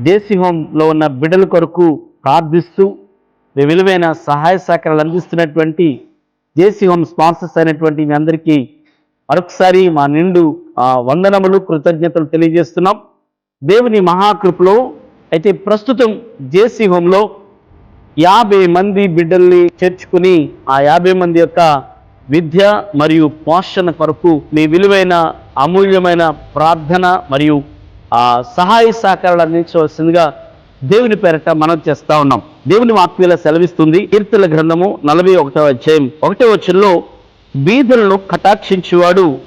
జేసీ హోంలో ఉన్న బిడ్డల కొరకు ప్రార్థిస్తూ మీ విలువైన సహాయ సహకారాలు అందిస్తున్నటువంటి జేసీ హోమ్ స్పాన్సర్స్ అయినటువంటి మీ అందరికీ మరొకసారి మా నిండు ఆ, వందనములు కృతజ్ఞతలు తెలియజేస్తున్నాం. దేవుని మహాకృపలో అయితే ప్రస్తుతం జేసీ హోంలో యాభై మంది బిడ్డల్ని చేర్చుకుని ఆ యాభై మంది యొక్క విద్య మరియు పోషణ కొరకు మీ విలువైన అమూల్యమైన ప్రార్థన మరియు ఆ సహాయ సహకారాలు అందించవలసిందిగా దేవుని పేరట మనం చేస్తా ఉన్నాం. దేవుని వాక్యాల సెలవిస్తుంది కీర్తుల గ్రంథము నలభై ఒకటో అధ్యాయం. ఒకటో వచ్చంలో బీదలను కటాక్షించువాడు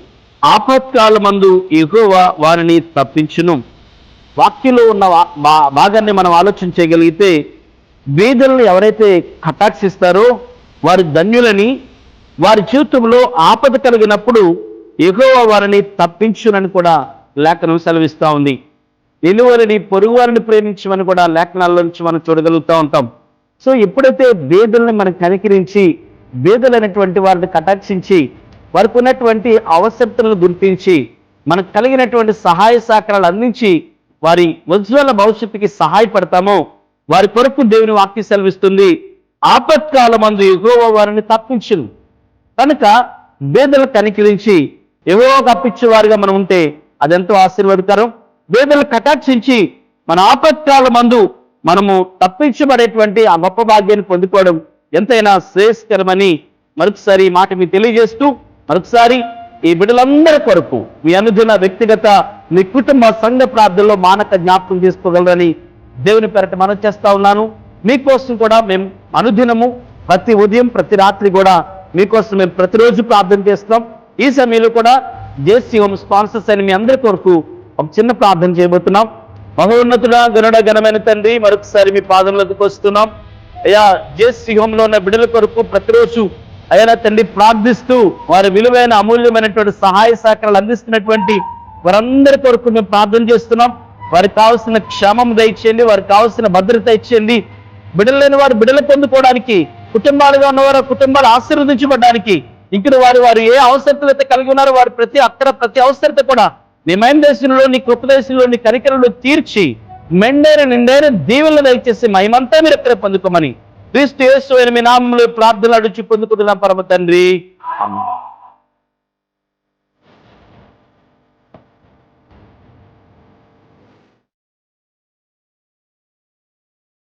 ఆపత్కాలమందు ఎగువ వారిని తప్పించును. వాక్యంలో ఉన్న భా- భాగాన్ని మనం ఆలోచించగలిగితే బీదలను ఎవరైతే కటాక్షిస్తారో వారి ధన్యులని వారి జీవితంలో ఆపద కలిగినప్పుడు ఎగువ వారిని తప్పించునని కూడా లేఖనం సెలవిస్తూ ఉంది. నిలువరిని పొరుగు వారిని ప్రేమించమని కూడా లేఖనాల్లో నుంచి మనం చూడగలుగుతూ ఉంటాం. సో ఎప్పుడైతే బేదల్ని మనం కనికరించి బేదలైనటువంటి వారిని కటాక్షించి వారికి ఉన్నటువంటి అవసరతలను గుర్తించి మనకు కలిగినటువంటి సహాయ సహకారాలు అందించి వారి ఉజ్వల భవిష్యత్తుకి సహాయపడతామో వారి కొరకు దేవుని వాక్య సెలవిస్తుంది. ఆపత్కాలమందు ఎగువ వారిని తప్పించును. కనుక బేదలు కనికరించి ఎవరో అప్పించేవారుగా మనం ఉంటే అదెంతో ఆశీర్వాదకరం? వేదలు కటాక్షించి మన ఆపత్కాల మందు మనము తప్పించబడేటువంటి ఆ గొప్ప భాగ్యాన్ని పొందుకోవడం ఎంతైనా శ్రేయస్కరమని మరొకసారి మాట మీకు తెలియజేస్తూ మరొకసారి ఈ బిడ్డలందరి కొరకు మీ అనుదిన వ్యక్తిగత మీ కుటుంబ సంఘ ప్రార్థనలో మానక జ్ఞాపకం చేసుకోగలరని దేవుని పేరట మనం చేస్తా ఉన్నాను. మీకోసం కూడా మేము అనుదినము ప్రతి ఉదయం ప్రతి రాత్రి కూడా మీకోసం మేము ప్రతిరోజు ప్రార్థన చేస్తాం ఈ సమయంలో కూడా జేసీ స్పాన్సర్స్ అయిన మీ అందరి కొరకు ఒక చిన్న ప్రార్థన చేయబోతున్నాం. మహోన్నతుడ గనుడ ఘనమైన తండ్రి మరొకసారి మీ పాదంలోకి వస్తున్నాం. అయ్యా జేసీ ఉన్న బిడ్డల కొరకు ప్రతిరోజు అయ్యా తండ్రి ప్రార్థిస్తూ వారి విలువైన అమూల్యమైనటువంటి సహాయ సహకారాలు అందిస్తున్నటువంటి వారందరి కొరకు మేము ప్రార్థన చేస్తున్నాం. వారికి కావాల్సిన క్షేమం దయచేయండి వారికి కావాల్సిన భద్రత ఇచ్చేయండి. బిడ్డలు లేని వారు బిడ్డలు పొందుకోవడానికి కుటుంబాలుగా ఉన్నవారు కుటుంబాలు ఆశీర్వదించబడడానికి ఇక్కడ వారు వారు ఏ అవసరతలు అయితే కలిగి ఉన్నారో వారు ప్రతి అక్కడ ప్రతి అవసరత కూడా నీ మైన్ దేశంలో నీ కృపదేశంలో నీ కరికరలు తీర్చి మెండైన నిండైన దీవులను దయచేసి మహిమంతా మీరు ఎక్కడ పొందుకోమని క్రీస్తు యేసు అయిన మీ నామంలో ప్రార్థనలు అడిచి పొందుకుంటున్నాం పరమ తండ్రి.